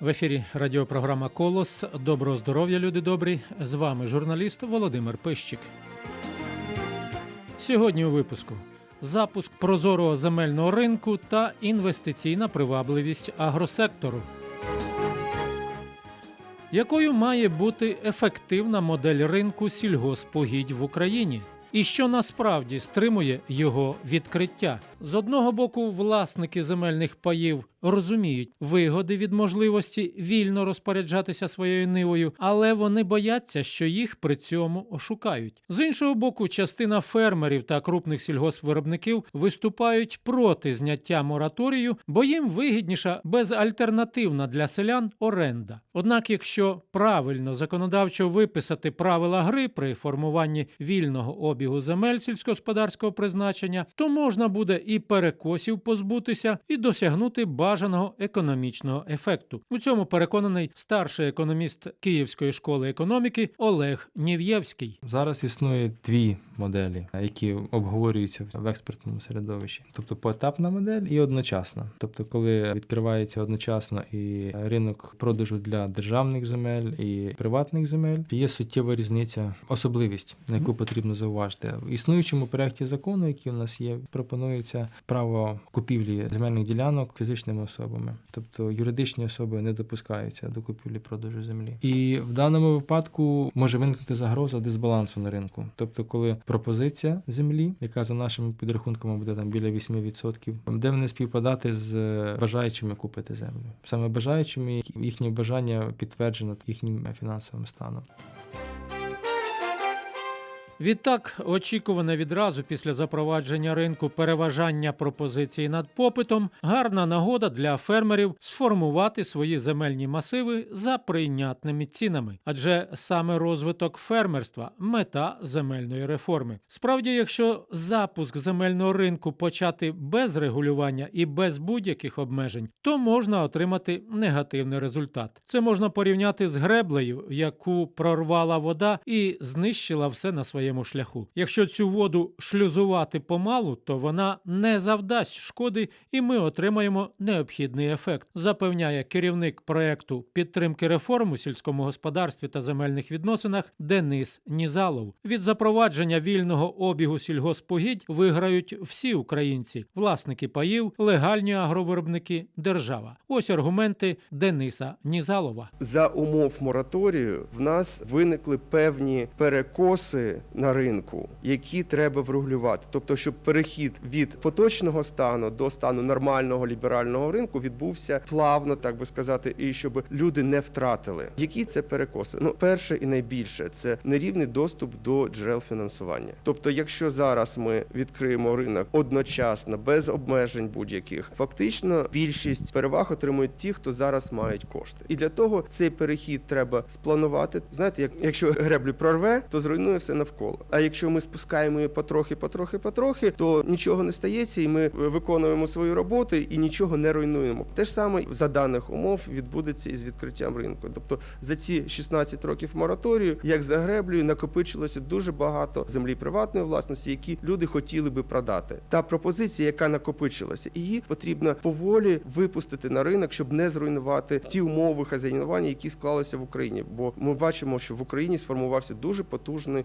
В ефірі радіопрограма Колос. Доброго здоров'я, люди добрі. З вами журналіст Володимир Пищик. Сьогодні у випуску запуск прозорого земельного ринку та інвестиційна привабливість агросектору. Якою має бути ефективна модель ринку сільгоспогідь в Україні? І що насправді стримує його відкриття? З одного боку, власники земельних паїв розуміють вигоди від можливості вільно розпоряджатися своєю нивою, але вони бояться, що їх при цьому ошукають. З іншого боку, частина фермерів та крупних сільгоспвиробників виступають проти зняття мораторію, бо їм вигідніша безальтернативна для селян оренда. Однак, якщо правильно законодавчо виписати правила гри при формуванні вільного обігу земель сільськогосподарського призначення, то можна буде і перекосів позбутися, і досягнути бажаного економічного ефекту. У цьому переконаний старший економіст Київської школи економіки Олег Нєв'євський. Зараз існує дві моделі, які обговорюються в експертному середовищі. Тобто поетапна модель і одночасна. Тобто, коли відкривається одночасно і ринок продажу для державних земель і приватних земель, є суттєва різниця, особливість, на яку потрібно зауважити. В існуючому проєкті закону, який у нас є, пропонується право купівлі земельних ділянок фізичними особами, тобто юридичні особи не допускаються до купівлі продажу землі. І в даному випадку може виникнути загроза дисбалансу на ринку. Тобто, коли пропозиція землі, яка за нашими підрахунками буде там біля 8%, де вони співпадати з бажаючими купити землю. Саме бажаючими їхнє бажання підтверджено їхнім фінансовим станом. Відтак, очікуване відразу після запровадження ринку переважання пропозицій над попитом, гарна нагода для фермерів сформувати свої земельні масиви за прийнятними цінами, адже саме розвиток фермерства мета земельної реформи. Справді, якщо запуск земельного ринку почати без регулювання і без будь-яких обмежень, то можна отримати негативний результат. Це можна порівняти з греблею, яку прорвала вода і знищила все на своєму шляху. Якщо цю воду шлюзувати помалу, то вона не завдасть шкоди, і ми отримаємо необхідний ефект, запевняє керівник проекту підтримки реформ у сільському господарстві та земельних відносинах Денис Нізалов. Від запровадження вільного обігу сільгоспогідь виграють всі українці, власники паїв, легальні агровиробники, держава. Ось аргументи Дениса Нізалова. За умов мораторію в нас виникли певні перекоси на ринку, які треба врегулювати. Тобто, щоб перехід від поточного стану до стану нормального ліберального ринку відбувся плавно, так би сказати, і щоб люди не втратили. Які це перекоси? Ну, перше і найбільше це нерівний доступ до джерел фінансування. Тобто, якщо зараз ми відкриємо ринок одночасно, без обмежень будь-яких, фактично більшість переваг отримують ті, хто зараз мають кошти. І для того цей перехід треба спланувати. Знаєте, як якщо греблю прорве, то зруйнує все навколо. А якщо ми спускаємо її потрохи, потрохи, потрохи, то нічого не стається, і ми виконуємо свою роботу і нічого не руйнуємо. Те ж саме за даних умов відбудеться із відкриттям ринку. Тобто за ці 16 років мораторію, як за греблею, накопичилося дуже багато землі приватної власності, які люди хотіли би продати. Та пропозиція, яка накопичилася, її потрібно поволі випустити на ринок, щоб не зруйнувати ті умови хазяйнування, які склалися в Україні. Бо ми бачимо, що в Україні сформувався дуже потужний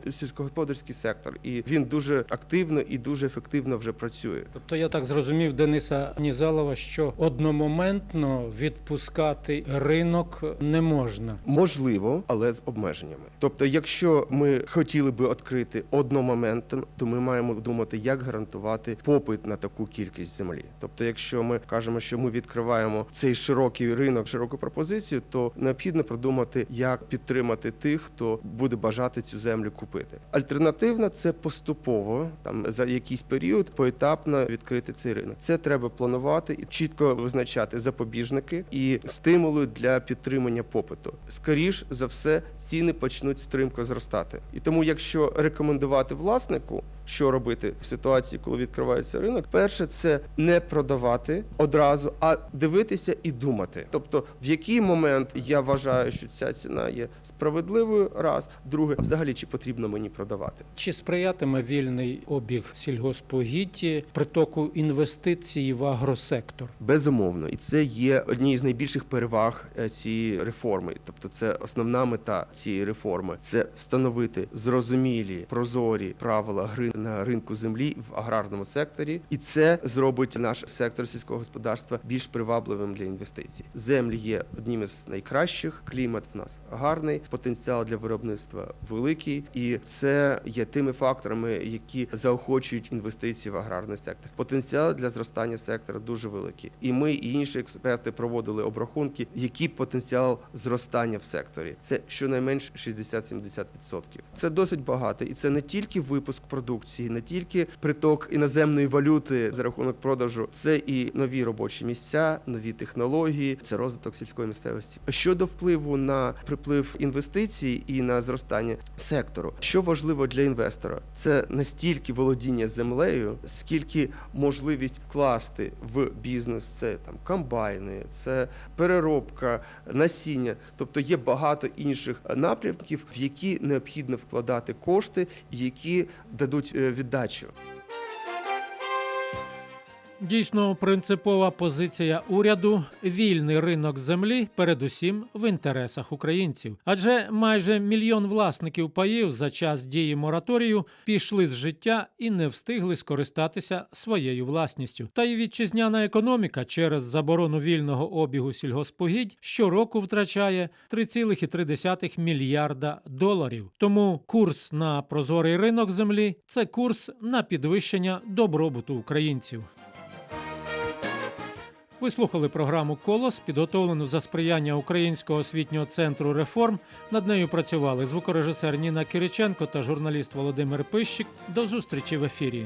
сільськогосподарський сектор, і він дуже активно і дуже ефективно вже працює. Тобто я так зрозумів Дениса Нізалова, що одномоментно відпускати ринок не можна. Можливо, але з обмеженнями. Тобто, якщо ми хотіли би відкрити одномоментно, то ми маємо думати, як гарантувати попит на таку кількість землі. Тобто, якщо ми кажемо, що ми відкриваємо цей широкий ринок, широку пропозицію, то необхідно продумати, як підтримати тих, хто буде бажати цю землю купити. Альтернативна це поступово, там за якийсь період, поетапно відкрити цей ринок. Це треба планувати і чітко визначати запобіжники і стимули для підтримання попиту. Скоріш за все, ціни почнуть стрімко зростати. І тому, якщо рекомендувати власнику що робити в ситуації, коли відкривається ринок. Перше, це не продавати одразу, а дивитися і думати. Тобто, в який момент я вважаю, що ця ціна є справедливою. Раз, друге, взагалі чи потрібно мені продавати. Чи сприятиме вільний обіг сільгоспогідді притоку інвестицій в агросектор? Безумовно, і це є однією з найбільших переваг е, цієї реформи. Тобто, це основна мета цієї реформи це встановити зрозумілі прозорі правила гри на ринку землі в аграрному секторі, і це зробить наш сектор сільського господарства більш привабливим для інвестицій. Землі є одним із найкращих. Клімат в нас гарний, потенціал для виробництва великий, і це є тими факторами, які заохочують інвестиції в аграрний сектор. Потенціал для зростання сектора дуже великий. І ми, і інші експерти проводили обрахунки, який потенціал зростання в секторі. Це щонайменш 60-70%. Це досить багато, і це не тільки випуск продукції, не тільки приток іноземної валюти за рахунок продажу, це і нові робочі місця, нові технології, це розвиток сільської місцевості. Щодо впливу на приплив інвестицій і на зростання сектору, що важливо для інвестора, це не стільки володіння землею, скільки можливість вкласти в бізнес. Це там комбайни, це переробка, насіння. Тобто є багато інших напрямків, в які необхідно вкладати кошти, які дадуть віддачу. Дійсно, принципова позиція уряду вільний ринок землі, передусім в інтересах українців. Адже майже мільйон власників паїв за час дії мораторію пішли з життя і не встигли скористатися своєю власністю. Та й вітчизняна економіка через заборону вільного обігу сільгоспогідь щороку втрачає 3,3 мільярда доларів. Тому курс на прозорий ринок землі це курс на підвищення добробуту українців. Ви слухали програму Колос, підготовлену за сприяння Українського освітнього центру реформ. Над нею працювали звукорежисер Ніна Кириченко та журналіст Володимир Пищик. До зустрічі в ефірі.